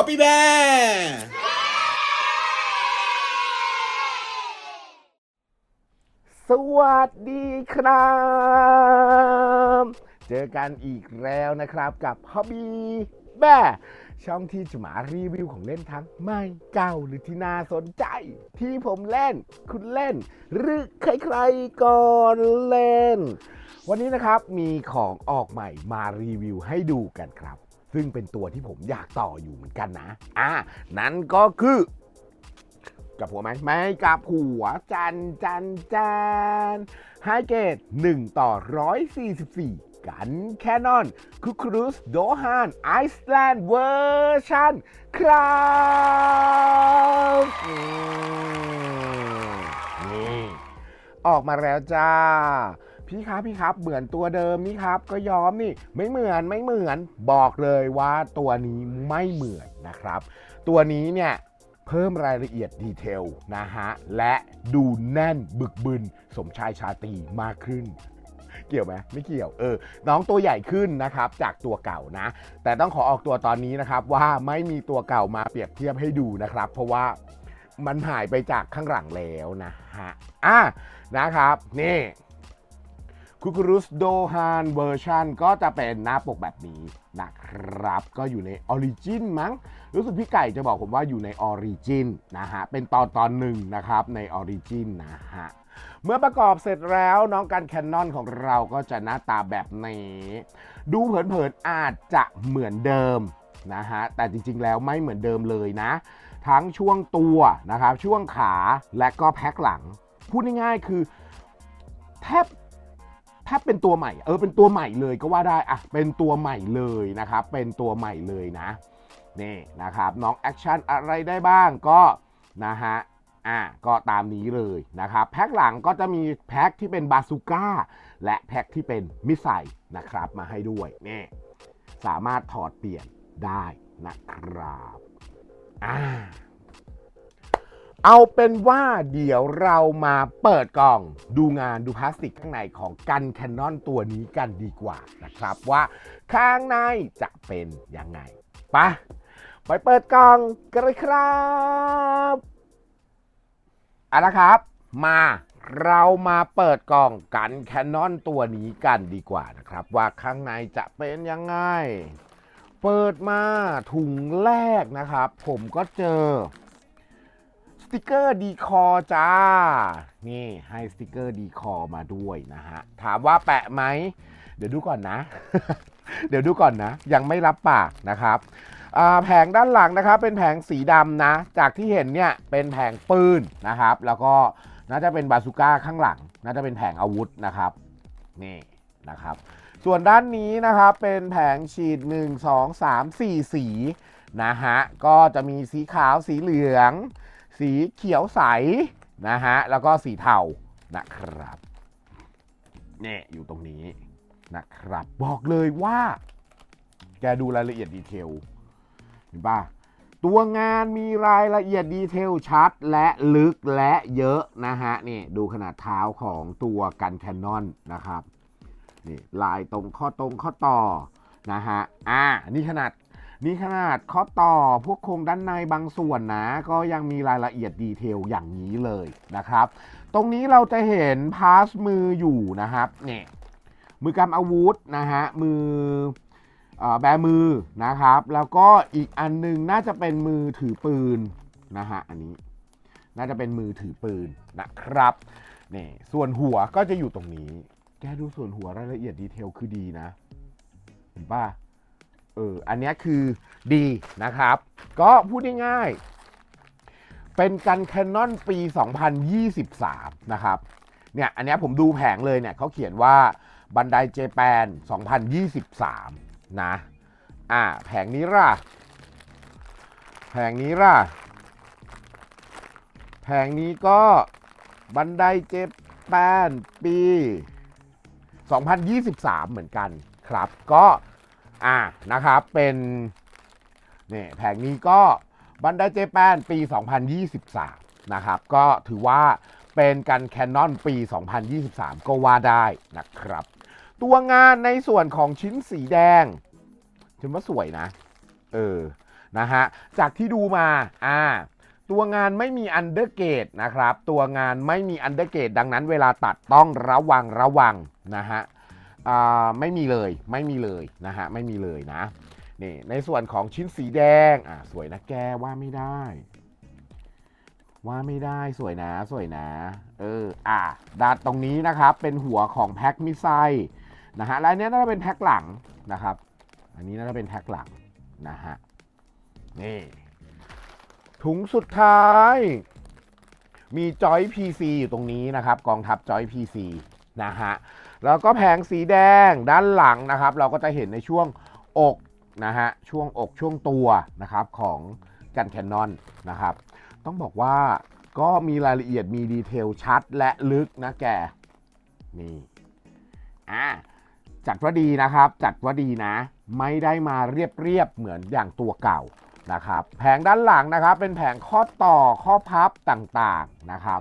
Copy Bear สวัสดีครับ เจอกันอีกแล้วนะครับกับ Hobby แบ่ช่องที่จะมารีวิวของเล่นทั้งใหม่เก่าหรือที่น่าสนใจ ที่ผมเล่น คุณเล่น หรือใครๆก่อนเล่น วันนี้นะครับมีของออกใหม่มารีวิวให้ดูกันครับ ซึ่งเป็นตัวที่ผมอยากต่ออยู่เหมือนกันนะ อ่า นั่นก็คือ กับหัวไหมไม่กับหัวจันจันจันไฮเกต1 ต่อ 144 กันแคนนอนคุครูสโดฮานไอซ์แลนด์เวอร์ชันครับนี่ออกมาแล้วจ้า พี่ครับพี่ครับเหมือนตัวเดิมนี่ครับ ก็ย้อมนี่ไม่เหมือนไม่เหมือนบอกเลยว่าตัวนี้ไม่เหมือนนะครับ ตัวนี้เนี่ยเพิ่มรายละเอียดดีเทลนะฮะ และดูแน่นบึกบึน สมชายชาตีมากขึ้น เกี่ยวไหมไม่เกี่ยวเออ น้องตัวใหญ่ขึ้นนะครับ จากตัวเก่านะ แต่ต้องขอออกตัวตอนนี้นะครับ ว่าไม่มีตัวเก่ามาเปรียบเทียบให้ดูนะครับ เพราะว่ามันหายไปจากข้างหลังแล้วนะฮะอะนะครับ นี่ คุกรุสโดฮานเวอร์ชันก็จะเป็นหน้าปกแบบนี้นะครับ ก็อยู่ในออริจินมั้ง รู้สึกพี่ไก่จะบอกผมว่าอยู่ในออริจินนะฮะ เป็นตอนตอนหนึ่งนะครับในออริจินนะฮะเมื่อประกอบเสร็จแล้วน้องกันแคนนอนของเราก็จะหน้าตาแบบนี้ ดูเผินๆอาจจะเหมือนเดิมนะฮะ แต่จริงๆแล้วไม่เหมือนเดิมเลยนะ ทั้งช่วงตัวนะครับ ช่วงขาและก็แพ็คหลัง พูดง่ายๆคือ แทบ ถ้าเป็นตัวใหม่เออเป็นตัวใหม่เลยก็ว่าได้อะเป็นตัวใหม่เลยนะครับ เป็นตัวใหม่เลยนะนี่นะครับน้องแอคชั่นอะไรได้บ้างก็นะฮะอะก็ตามนี้เลยนะครับแพ็คหลังก็จะมีแพ็คที่เป็นบาซูก้าและแพ็คที่เป็นมิสไซล์นะครับมาให้ด้วยนี่สามารถถอดเปลี่ยนได้นะครับอ่า เอาเป็นว่าเดี๋ยวเรามาเปิดกล่อง ดูงานดูพลาสติกข้างในของกันแคนนอนตัวนี้กันดีกว่านะครับว่าข้างในจะเป็นยังไงไปะไปเปิดกล่องกันเลยครับเอาละครับ มาเรามาเปิดกล่องกันแคนนอนตัวนี้กันดีกว่านะครับ ว่าข้างในจะเป็นยังไง เปิดมาถุงแรกนะครับ ผมก็เจอ ติกเกอร์ดีคอจ้า นี่ให้สติกเกอร์ดีคอมาด้วยนะฮะ ถามว่าแปะไหม เดี๋ยวดูก่อนนะ เดี๋ยวดูก่อนนะ ยังไม่รับปากนะครับแผงด้านหลังนะครับ เป็นแผงสีดำนะ จากที่เห็นเนี่ยเป็นแผงปืนนะครับ แล้วก็น่าจะเป็นบาซูก้าข้างหลัง น่าจะเป็นแผงอาวุธนะครับ นี่นะครับ ส่วนด้านนี้นะครับเป็นแผงฉีด 1 2 3 4 สีนะฮะ ก็จะมีสีขาวสีเหลือง สีเขียวใสนะฮะ แล้วก็สีเทานะครับนี่อยู่ตรงนี้นะครับ บอกเลยว่า แกดูรายละเอียดดีเทลเห็นปะตัวงานมีรายละเอียดดีเทลชัดและลึกและเยอะนะฮะ นี่ดูขนาดเท้าของตัวกันแคนนอนนะครับ นี่ลายตรงข้อตรงข้อต่อนะฮะ อ่า นี่ขนาด นี่ขนาดข้อต่อพวกโครงด้านในบางส่วนนะ ก็ยังมีรายละเอียดดีเทลอย่างนี้เลยนะครับ ตรงนี้เราจะเห็นพาสมืออยู่นะครับเนี่ยมือกำอาวุธนะฮะมืออแบมือนะครับ แล้วก็อีกอันหนึงน่าจะเป็นมือถือปืนนะฮะอันนี้น่าจะเป็นมือถือปืนนะครับนี่ส่วนหัวก็จะอยู่ตรงนี้ แกดูส่วนหัวรายละเอียดดีเทลคือดีนะ เห็นป่ะ เอออันนี้คือดีนะครับ ก็พูดง่ายๆเป็นกันแคนนอนปี 2023 นะครับเนี่ยอันนี้ผมดูแผงเลยเนี่ยเขาเขียนว่าบันไดเจแปน 2023 นะอ่าแผงนี้ล่ะ แผงนี้ล่ะ แผงนี้ก็บันไดเจแปนปี 2023 เหมือนกันครับ ก็ อ่านะครับเป็นนี่แผงนี้ก็บันไดเจแปนปี 2023 นะครับ ก็ถือว่าเป็นกันแคนนอนปี 2023 ก็ว่าได้นะครับ ตัวงานในส่วนของชิ้นสีแดงฉันว่าสวยนะ เออ นะฮะ จากที่ดูมา อ่า ตัวงานไม่มีอันเดอร์เกตนะครับ ตัวงานไม่มีอันเดอร์เกตดังนั้นเวลาตัดต้องระวังระวังนะฮะ ไม่มีเลยไม่มีเลยนะฮะไม่มีเลยนะนี่ในส่วนของชิ้นสีแดงอ่าสวยนะแกว่าไม่ได้ ว่าไม่ได้สวยนะสวยนะเอออะดาตรงนี้นะครับเป็นหัวของแพ็คมิไซนะฮะและอันเนี้ยน่าจะเป็นแพ็คหลังนะครับ อันนี้น่าจะเป็นแพ็คหลังนะฮะนี่ถุงสุดท้ายมีจอย PC อยู่ตรงนี้นะครับ กองทัพจอย PC นะฮะ แล้วก็แผงสีแดงด้านหลังนะครับ เราก็จะเห็นในช่วงอกนะฮะช่วงอกช่วงตัวนะครับของกันแคนนอนนะครับ ต้องบอกว่าก็มีรายละเอียดมีดีเทลชัดและลึกนะแกนี่อะจัดว่าดีนะครับ จัดว่าดีนะ ไม่ได้มาเรียบๆเหมือนอย่างตัวเก่านะครับ แผงด้านหลังนะครับ เป็นแผงข้อต่อข้อพับต่างๆนะครับ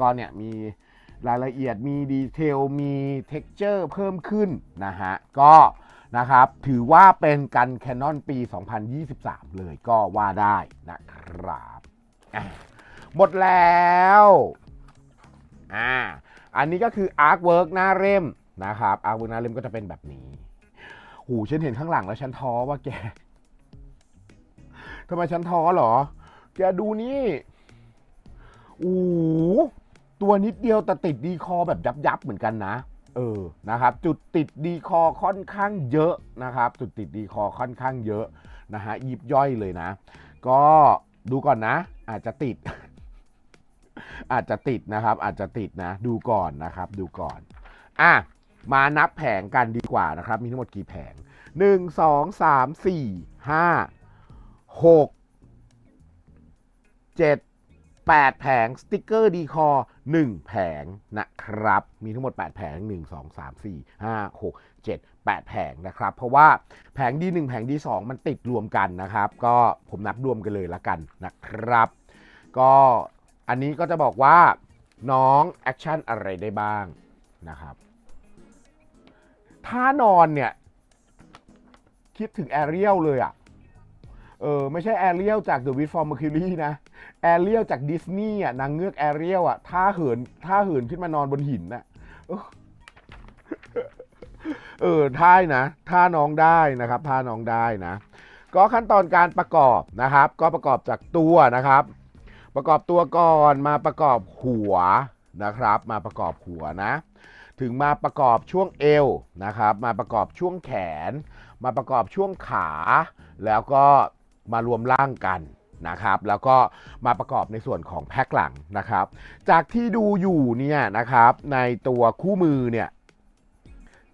ก็เนี่ยมี รายละเอียดมีดีเทลมีเท็กเจอร์เพิ่มขึ้นนะฮะก็นะครับถือว่าเป็นกัน Canon ปี 2023 เลยก็ว่าได้นะครับหมดแล้วอ่าอันนี้ก็คือ Artwork หน้าเล่มนะครับ Artwork หน้าเล่มก็จะเป็นแบบนี้หูฉันเห็นข้างหลังแล้วฉันท้อว่าแกทำไมฉันท้อเหรอ แกดูนี่โอ้ ตัวนิดเดียวแต่ติดดีคอแบบยับยับเหมือนกันนะ เออนะครับ จุดติดดีคอค่อนข้างเยอะนะครับ จุดติดดีคอค่อนข้างเยอะนะฮะยิบย่อยเลยนะ ก็ดูก่อนนะ อาจจะติด อาจจะติดนะครับ อาจจะติดนะ ดูก่อนนะครับ ดูก่อนอะมานับแผงกันดีกว่านะครับ มีทั้งหมดกี่แผง 1 2 3 4 5 6 7 8 แผงสติกเกอร์ดีคอ1แผงนะครับ มีทั้งหมด 8 แผง 1 2 3 4 5 6 7 8 แผงนะครับ เพราะว่าแผงดี 1 แผงดี 2 มันติดรวมกันนะครับ ก็ผมนับรวมกันเลยละกันนะครับ ก็อันนี้ก็จะบอกว่าน้องแอคชั่นอะไรได้บ้างนะครับถ้านอนเนี่ย คิดถึงแอเรียลเลยอะ่ะ เออไม่ใช่แอเรียลจาก The w i t h from Mercury นะแอเรียลจากดิสนีย์อะนางเงือกแอเรียลอะท่าเหินท่าเหินขึ้นมานอนบนหินน่ะเออเออท่ายนะท่าน้องได้นะครับท่าน้องได้นะ ก็ขั้นตอนการประกอบนะครับ ก็ประกอบจากตัวนะครับ ประกอบตัวก่อนมาประกอบหัวนะครับ มาประกอบหัวนะ ถึงมาประกอบช่วงเอวนะครับ มาประกอบช่วงแขน มาประกอบช่วงขา แล้วก็ มารวมร่างกันนะครับ แล้วก็มาประกอบในส่วนของแพ็คหลังนะครับ จากที่ดูอยู่เนี่ยนะครับในตัวคู่มือเนี่ย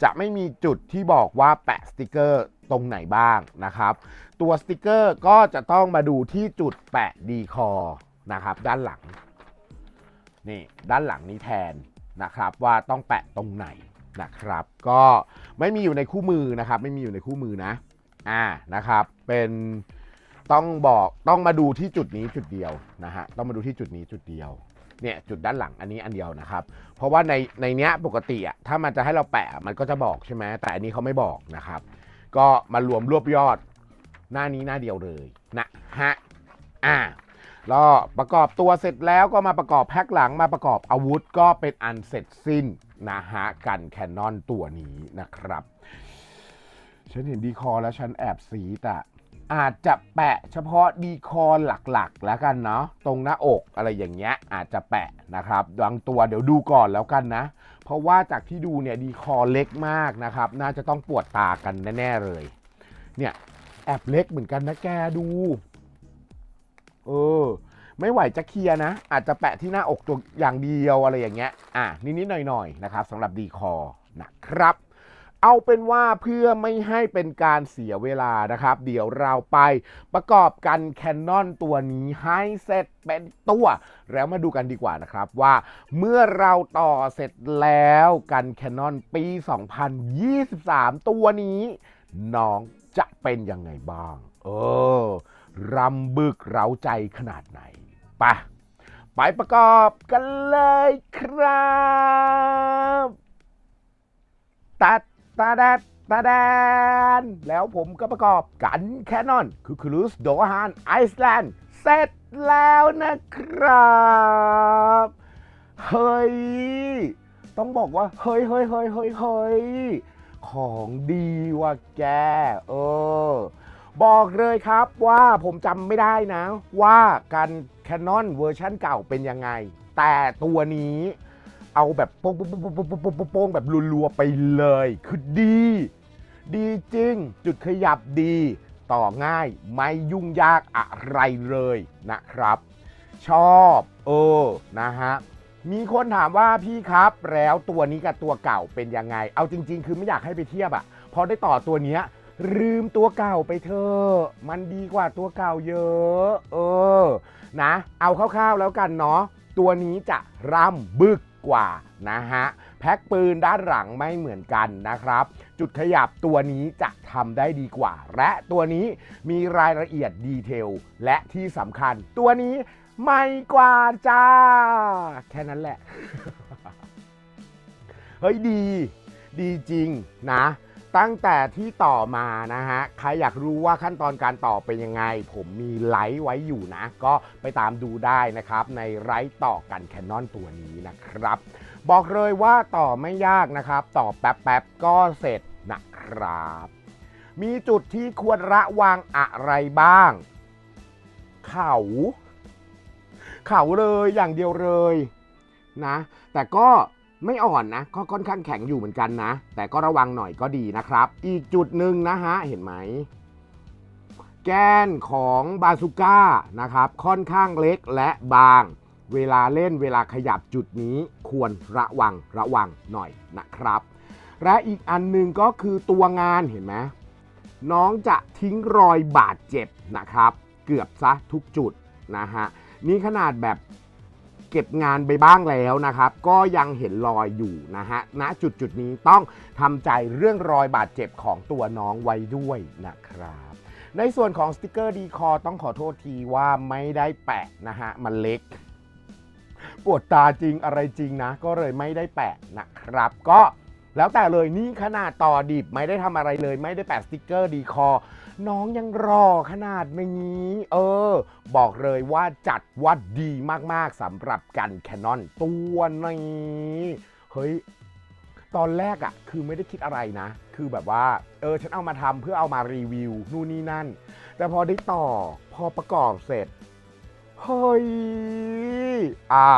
จะไม่มีจุดที่บอกว่าแปะสติกเกอร์ตรงไหนบ้างนะครับ ตัวสติกเกอร์ก็จะต้องมาดูที่จุดแปะดีคอนะครับด้านหลังนี่ด้านหลังนี้แทนนะครับว่าต้องแปะตรงไหนนะครับ ก็ไม่มีอยู่ในคู่มือนะครับ ไม่มีอยู่ในคู่มือนะอ่านะครับ เป็น ต้องบอกต้องมาดูที่จุดนี้จุดเดียวนะฮะต้องมาดูที่จุดนี้จุดเดียวเนี่ยจุดด้านหลังอันนี้อันเดียวนะครับ เพราะว่าในในเนี้ยปกติอะถ้ามันจะให้เราแปะมันก็จะบอกใช่ไหมแต่อันนี้เขาไม่บอกนะครับ ก็มารวมรวบยอดหน้านี้หน้าเดียวเลยนะฮะอ่าแล้วประกอบตัวเสร็จแล้วก็มาประกอบแพ็คหลังมาประกอบอาวุธก็เป็นอันเสร็จสิ้นนะฮะกันแคนนอนตัวนี้นะครับ ฉันเห็นดีคอแล้วฉันแอบสีแต่ อาจจะแปะเฉพาะดีคอหลักๆ แล้วกันเนาะตรงหน้าอกอะไรอย่างเงี้ยอาจจะแปะนะครับบางตัวเดี๋ยวดูก่อนแล้วกันนะ เพราะว่าจากที่ดูเนี่ยดีคอเล็กมากนะครับ น่าจะต้องปวดตากันแน่ๆเลย เนี่ยแอบเล็กเหมือนกันนะแกดูเออไม่ไหวจะเคลียนะ อาจจะแปะที่หน้าอกตัวอย่างเดียวอะไรอย่างเงี้ยอะนิดๆหน่อยๆนะครับสำหรับดีคอนะครับ เอาเป็นว่าเพื่อไม่ให้เป็นการเสียเวลานะครับ เดี๋ยวเราไปประกอบกันแคนนอนตัวนี้ให้เสร็จเป็นตัว แล้วมาดูกันดีกว่านะครับว่าเมื่อเราต่อเสร็จแล้วกันแคนนอนปี 2023 ตัวนี้ น้องจะเป็นยังไงบ้าง เออรำบึกเร้าใจขนาดไหนไปะไปประกอบกันเลยครับ ตัด ตาแดดตาแดน แล้วผมก็ประกอบกันแคนนอนคือครูสโดฮานไอซ์แลนด์เสร็จแล้วนะครับเฮ้ย ต้องบอกว่า เฮ้ยเฮ้ยเฮ้ยเฮ้ยเฮ้ยของดีว่ะแก เออ บอกเลยครับว่าผมจำไม่ได้นะ ว่าการแคนนอนเวอร์ชันเก่าเป็นยังไง แต่ตัวนี้ เอาแบบโป้งแบบรัวๆไปเลย คือดี ดีจริง จุดขยับดี ต่อง่ายไม่ยุ่งยากอะไรเลยนะครับ ชอบเออนะฮะมีคนถามว่าพี่ครับแล้วตัวนี้กับตัวเก่าเป็นยังไง เอาจริง ๆ คือไม่อยากให้ไปเทียบอะพอได้ต่อตัวเนี้ยลืมตัวเก่าไปเถอะมันดีกว่าตัวเก่าเยอะ เออ นะ เอาคร่าวๆแล้วกันเนาะตัวนี้จะรำบึก กว่านะฮะแพ็คปืนด้านหลังไม่เหมือนกันนะครับ จุดขยับตัวนี้จะทำได้ดีกว่า และตัวนี้มีรายละเอียดดีเทล และที่สำคัญ ตัวนี้ไม่กว่าจ้า แค่นั้นแหละ เฮ้ยดี ดีจริงนะ ตั้งแต่ที่ต่อมานะฮะ ใครอยากรู้ว่าขั้นตอนการต่อเป็นยังไง ผมมีไลฟ์ไว้อยู่นะ ก็ไปตามดูได้นะครับในไลฟ์ต่อกันแคนนอนตัวนี้นะครับ บอกเลยว่าต่อไม่ยากนะครับ ต่อแป๊บๆก็เสร็จนะครับ มีจุดที่ควรระวังอะไรบ้าง เขา เขาเลยอย่างเดียวเลยนะ แต่ก็ ไม่อ่อนนะก็ค่อนข้างแข็งอยู่เหมือนกันนะ แต่ก็ระวังหน่อยก็ดีนะครับ อีกจุดหนึ่งนะฮะ เห็นไหม แกนของบาซูก้านะครับ ค่อนข้างเล็กและบาง เวลาเล่นเวลาขยับจุดนี้ควรระวังระวังหน่อยนะครับ และอีกอันหนึ่งก็คือตัวงานเห็นไหมน้องจะทิ้งรอยบาดเจ็บนะครับ เกือบซะทุกจุดนะฮะนี่ขนาดแบบ เก็บงานไปบ้างแล้วนะครับ ก็ยังเห็นรอยอยู่นะฮะณจุดจุดนี้ต้องทำใจเรื่องรอยบาดเจ็บของตัวน้องไว้ด้วยนะครับ ในส่วนของสติกเกอร์ดีคอต้องขอโทษทีว่าไม่ได้แปะนะฮะมันเล็กปวดตาจริงอะไรจริงนะ ก็เลยไม่ได้แปะนะครับ ก็แล้วแต่เลยนี่ขนาดต่อดิบไม่ได้ทำอะไรเลย ไม่ได้แปะสติกเกอร์ดีคอ น้องยังรอขนาดนี้ เออ บอกเลยว่าจัดว่าดีมากๆสำหรับกันแคนนอนตัวนี้เฮ้ยตอนแรกอะคือไม่ได้คิดอะไรนะ คือแบบว่า เออ ฉันเอามาทำเพื่อเอามารีวิว นู่นนี่นั่น แต่พอได้ต่อพอประกอบเสร็จ เฮ้ย อ่า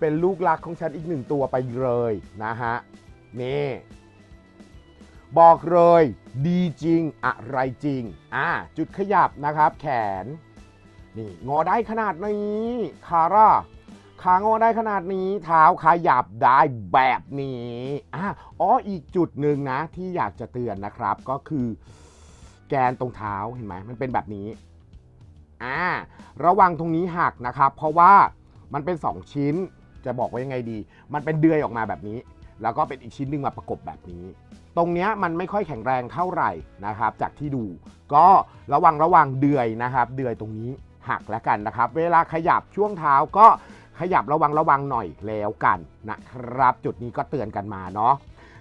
เป็นลูกรักของฉันอีกหนึ่งตัวไปเลยนะฮะ นี่ บอกเลยดีจริงอะไรจริง อ่า จุดขยับนะครับ แขน นี่งอได้ขนาดนี้ คาร่า ขางอได้ขนาดนี้ เท้าขยับได้แบบนี้อะอ๋ออีกจุดหนึ่งนะที่อยากจะเตือนนะครับ ก็คือ แกนตรงเท้าเห็นไหมมันเป็นแบบนี้ อ่า ระวังตรงนี้หักนะครับ เพราะว่ามันเป็น 2 ชิ้นจะบอกว่ายังไงดี มันเป็นเดือยออกมาแบบนี้ แล้วก็เป็นอีกชิ้นหนึ่งมาประกบแบบนี้ ตรงเนี้ยมันไม่ค่อยแข็งแรงเท่าไหร่นะครับ จากที่ดู ก็ระวังระวังเดือยนะครับ เดือยตรงนี้หักแล้วกันนะครับ เวลาขยับช่วงเท้าก็ขยับระวังระวังหน่อยแล้วกันนะครับ จุดนี้ก็เตือนกันมาเนาะ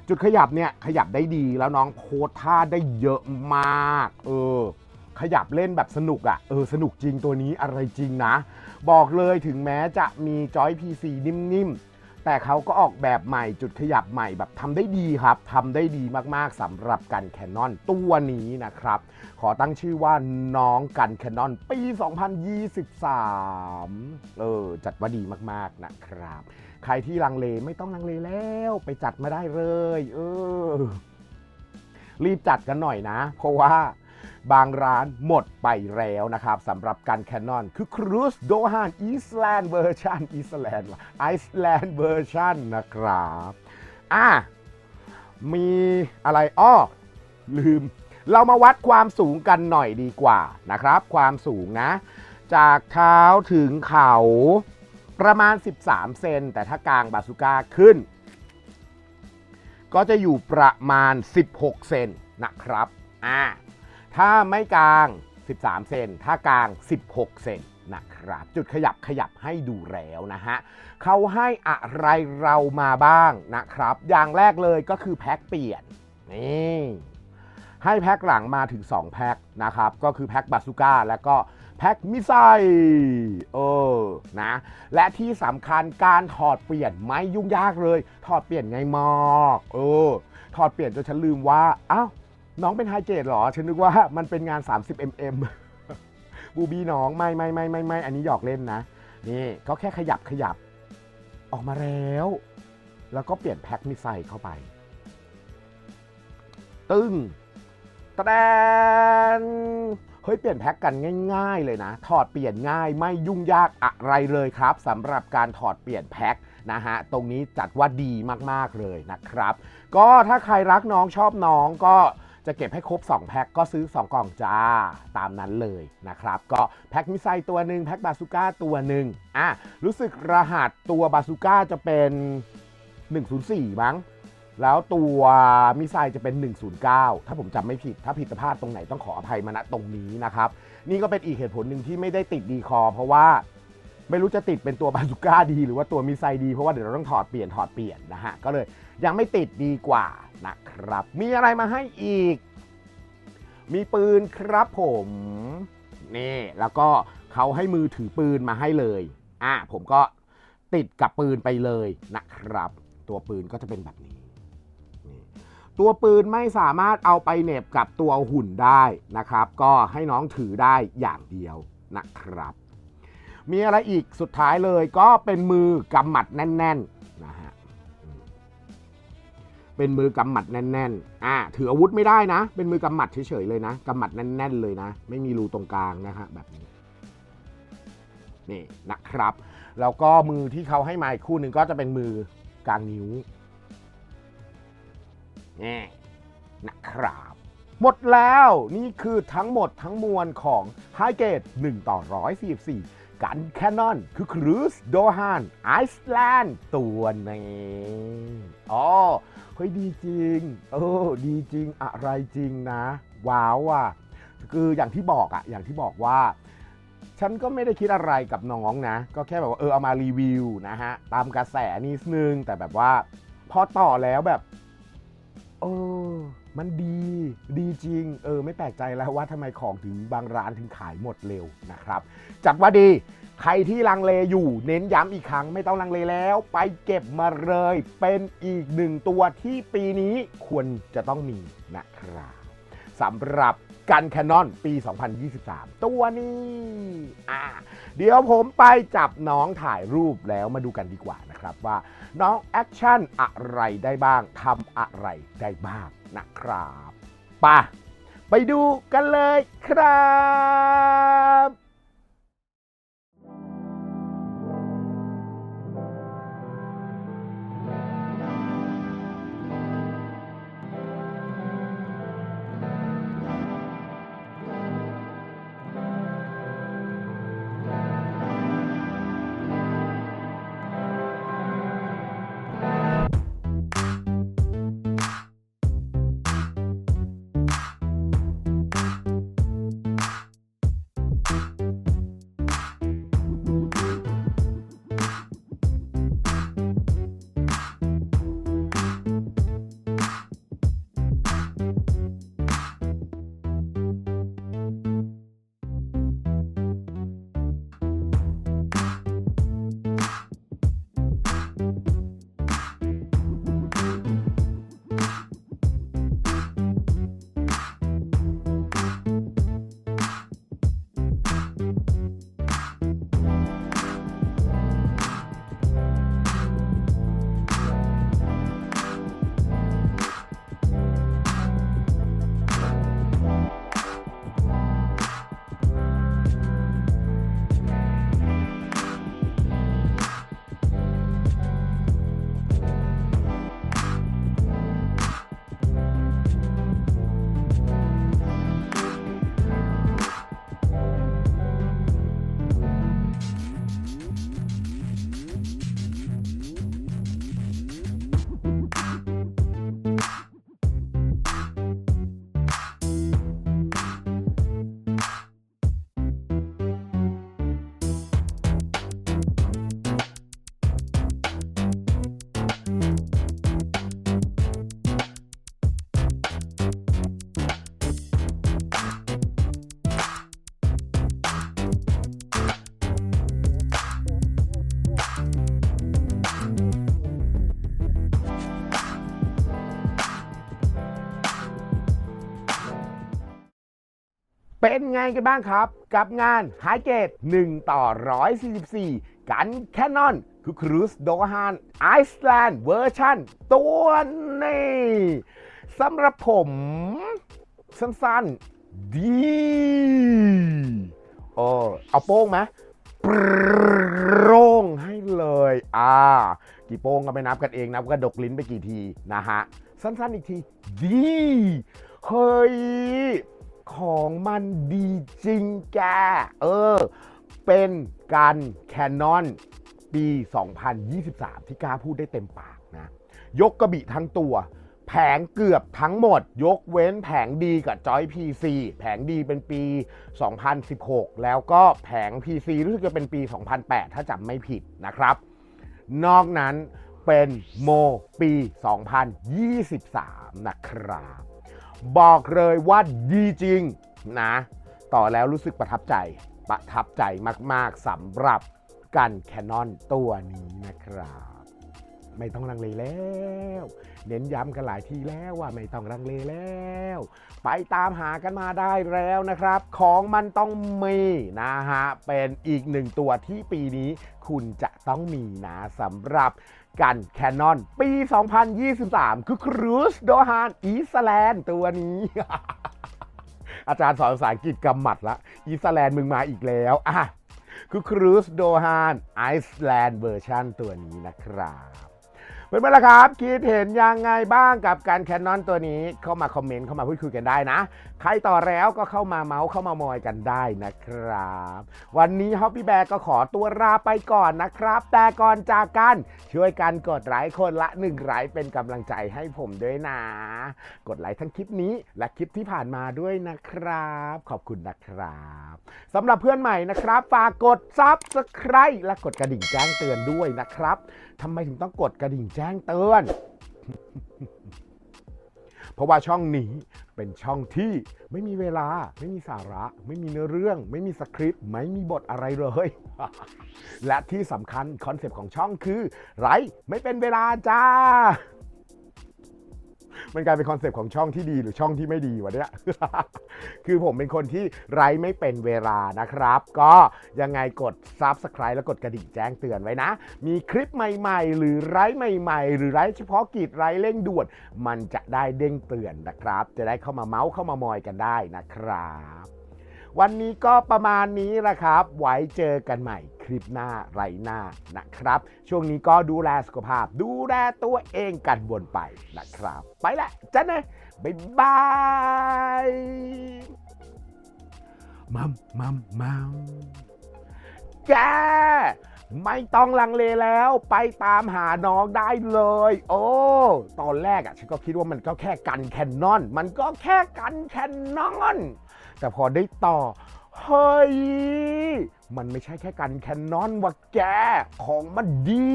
จุดขยับเนี่ยขยับได้ดีแล้วน้องโพสท่าได้เยอะมาก เออ ขยับเล่นแบบสนุกอะ่ะเออสนุกจริงตัวนี้อะไรจริงนะ บอกเลยถึงแม้จะมีจอย PC นิ่มๆ แต่เขาก็ออกแบบใหม่จุดขยับใหม่แบบทำได้ดีครับทำได้ดีมากๆสำหรับกันแคนนอนตัวนี้นะครับ ขอตั้งชื่อว่าน้องกันแคนนอนปี 2023 เออจัดว่าดีมากๆนะครับ ใครที่ลังเลไม่ต้องลังเลแล้วไปจัดมาได้เลย เออ รีบจัดกันหน่อยนะ เพราะว่า บางร้านหมดไปแล้วนะครับสำหรับการแคนนอนคือครูสโดฮานอีสแลนด์เวอร์ชันอีสแลนด์ไอซ์แลนด์เวอร์ชันนะครับอะมีอะไรอ้อลืม เรามาวัดความสูงกันหน่อยดีกว่านะครับ ความสูงนะ จากเท้าถึงเข่าประมาณ 13 เซนแต่ถ้ากลางบาซูก้าขึ้น ก็จะอยู่ประมาณ 16 เซนนะครับ อ่า ถ้าไม่กลาง 13 เซน ถ้ากลาง 16 เซนนะครับ จุดขยับขยับให้ดูแล้วนะฮะเขาให้อะไรเรามาบ้างนะครับ อย่างแรกเลยก็คือแพ็คเปลี่ยน นี่ให้แพ็คหลังมาถึง 2 แพ็คนะครับ ก็คือแพ็คบาซูก้าแล้วก็แพ็คมิไซเออนะ และที่สำคัญการถอดเปลี่ยนไม่ยุ่งยากเลย ถอดเปลี่ยนไงมากเออถอดเปลี่ยนจนฉันลืมว่าอ้าว น้องเป็นไฮเกรดเหรอ ฉันนึกว่ามันเป็นงาน 30 mm บูบี้น้องไม่ไม่ไม่ไม่ไม่อันนี้หยอกเล่นนะ นี่ก็แค่ขยับขยับ ออกมาแล้ว แล้วก็เปลี่ยนแพ็คมิไซเข้าไป ตึ้งตะแดนเฮ้ยเปลี่ยนแพ็คกันง่าย ๆ เลยนะ ถอดเปลี่ยนง่ายไม่ยุ่งยากอะไรเลยครับสำหรับการถอดเปลี่ยนแพ็คนะฮะตรงนี้จัดว่าดีมากๆเลยนะครับ ก็ถ้าใครรักน้องชอบน้องก็ จะเก็บให้ครบ 2 แพ็คก็ซื้อ 2 กล่องจ้าตามนั้นเลยนะครับ ก็แพ็คมิไซตัวหนึ่งแพ็คบาซูก้าตัวหนึ่งอะรู้สึกรหัสตัวบาซูก้าจะเป็น 104 มั้ง แล้วตัวมิไซจะเป็น 109 ถ้าผมจำไม่ผิด ถ้าผิดพลาดตรงไหนต้องขออภัยมาณตรงนี้นะครับ นี่ก็เป็นอีกเหตุผลหนึ่งที่ไม่ได้ติดดีคอ เพราะว่า ไม่รู้จะติดเป็นตัวบาซูก้าดี หรือว่าตัวมิไซล์ดี เพราะว่าเดี๋ยวเราต้องถอดเปลี่ยนถอดเปลี่ยนนะฮะ ก็เลยยังไม่ติดดีกว่านะครับ มีอะไรมาให้อีก มีปืนครับผมนี่แล้วก็เขาให้มือถือปืนมาให้เลยอะผมก็ติดกับปืนไปเลยนะครับ ตัวปืนก็จะเป็นแบบนี้นตัวปืนไม่สามารถเอาไปเหน็บกับตัวหุ่นได้นะครับ ก็ให้น้องถือได้อย่างเดียวนะครับ มีอะไรอีกสุดท้ายเลยก็เป็นมือกำหมัดแน่นๆนะฮะเป็นมือกำหมัดแน่นๆอ่าถืออาวุธไม่ได้นะ เป็นมือกำหมัดเฉยๆเลยนะกำหมัดแน่น ๆ เลยนะ ไม่มีรูตรงกลางนะฮะแบบนี้นี่นะครับแล้วก็มือที่เขาให้มาอีกคู่หนึ่งก็จะเป็นมือกลางนิ้วนี่นะครับหมดแล้วนี่คือทั้งหมดทั้งมวลของ h i g a t e 1ต่อ144 กันแคนนอนคือครูสโดฮานไอซ์แลนด์ตัวนี้อ๋อเฮ้ยดีจริงเออดีจริงอะไรจริงนะ ว้าวอะคืออย่างที่บอกอะอย่างที่บอกว่า ฉันก็ไม่ได้คิดอะไรกับน้องนะ ก็แค่แบบว่าเออเอามารีวิวนะฮะ ตามกระแสนิดนึงแต่แบบว่า พอต่อแล้วแบบ เออ มันดีดีจริง เออไม่แปลกใจแล้วว่าทำไมของถึงบางร้านถึงขายหมดเร็วนะครับ จัดว่าดีใครที่ลังเลอยู่เน้นย้ำอีกครั้งไม่ต้องลังเลแล้ว ไปเก็บมาเลย เป็นอีกหนึ่งตัวที่ปีนี้ควรจะต้องมีนะครับสำหรับ กันแคนนอนปี 2023 ตัวนี้อ่าเดี๋ยวผมไปจับน้องถ่ายรูปแล้วมาดูกันดีกว่านะครับว่าน้องแอคชั่นอะไรได้บ้างทำอะไรได้บ้างนะครับไป่ะไปดูกันเลยครับ เป็นไงกันบ้างครับ กับงาน h i g a t e 1ต่อ 144 กันแคนนอนคือครูสโดฮานไอซ์แลนด์เวอร์ชันตัวนี้สำหรับผมสั้นๆ ดีเออเอาโป้งไหมปร่งให้เลย อ่า กี่โป้งก็ไปนับกันเองนับกระดกลิ้นไปกี่ทีนะฮะ สั้นๆอีกที ดี เฮ้ย ของมันดีจริงแก เออ เป็นการแคนนอนปี 2023 ที่กล้าพูดได้เต็มปากนะ ยกกระบี่ทั้งตัว แผงเกือบทั้งหมด ยกเว้นแผงดีกับจอย PC แผงดีเป็นปี 2016 แล้วก็แผง PC รู้สึกจะเป็นปี 2008 ถ้าจำไม่ผิดนะครับ นอกนั้นเป็นโมปี 2023 นะครับ บอกเลยว่าดีจริงนะ ต่อแล้วรู้สึกประทับใจ ประทับใจมากๆสำหรับกันแคนนอนตัวนี้นะครับ ไม่ต้องลังเลแล้ว เน้นย้ำกันหลายทีแล้วว่าไม่ต้องลังเลแล้ว ไปตามหากันมาได้แล้วนะครับ ของมันต้องมีนะฮะ เป็นอีกหนึ่งตัวที่ปีนี้คุณจะต้องมีนะสำหรับ กันแคนนอนปี 2023 คือครูสโดฮานอีสแลนด์ตัวนี้ อาจารย์สอนภาษาอังกฤษกำหมัดละอีสแลนด์มึงมาอีกแล้วอะคือครูสโดฮานไอซ์แลนด์เวอร์ชันตัวนี้นะครับ เพื่อนๆล่ะครับ คิดเห็นยังไงบ้างกับการแคนนอนตัวนี้เข้ามาคอมเมนต์เข้ามาพูดคุยกันได้นะ ใครต่อแล้วก็เข้ามาเมาส์เข้ามามอยกันได้นะครับ วันนี้ฮอปปี้แบร์ก็ขอตัวลาไปก่อนนะครับ แต่ก่อนจากกันช่วยกันกดไลค์คนละหนึ่งไลค์เป็นกำลังใจให้ผมด้วยนะ กดไลค์ทั้งคลิปนี้และคลิปที่ผ่านมาด้วยนะครับ ขอบคุณนะครับสำหรับเพื่อนใหม่นะครับฝากกดซับสไคร b e และกดกระดิ่งแจ้งเตือนด้วยนะครับทำไมถึงต้องกดกระดิ่งแจ้งเตือน เพราะว่าช่องนี้เป็นช่องที่ไม่มีเวลา ไม่มีสาระ ไม่มีเนื้อเรื่อง ไม่มีสคริปต์ ไม่มีบทอะไรเลย และที่สำคัญคอนเซปต์ของช่องคือ ไรไม่เป็นเวลาจ้า มันกลายเป็นคอนเซปต์ของช่องที่ดีหรือช่องที่ไม่ดีวะเนี่ย คือผมเป็นคนที่ไร้ไม่เป็นเวลานะครับ ก็ยังไงกด Subscribe แล้วกดกระดิ่งแจ้งเตือนไว้นะ มีคลิปใหม่ๆ หรือไร้ใหม่ ๆ หรือไร้เฉพาะกิจไร้เร่งด่วน มันจะได้เด้งเตือนนะครับ จะได้เข้ามาเมาส์เข้ามามอยกันได้นะครับ วันนี้ก็ประมาณนี้ละครับ ไว้เจอกันใหม่ คลิปหน้าไรหน้านะครับ ช่วงนี้ก็ดูแลสุขภาพ ดูแลตัวเองกันบนไปนะครับ ไปละจ้ะนะบ๊ายบายมัมมัมมัมแกไม่ต้องลังเลแล้วไปตามหาน้องได้เลย โอ้ ตอนแรกอะ ฉันก็คิดว่ามันก็แค่กันแคนนอน มันก็แค่กันแคนนอน แต่พอได้ต่อ เฮ้ย มันไม่ใช่แค่การแคนนอนว่าแกของมันดี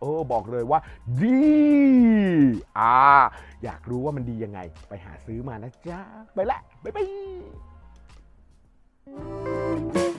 เออบอกเลยว่า ดี อ่า อยากรู้ว่ามันดียังไง ไปหาซื้อมานะจ๊ะ ไปละ บ๊ายบาย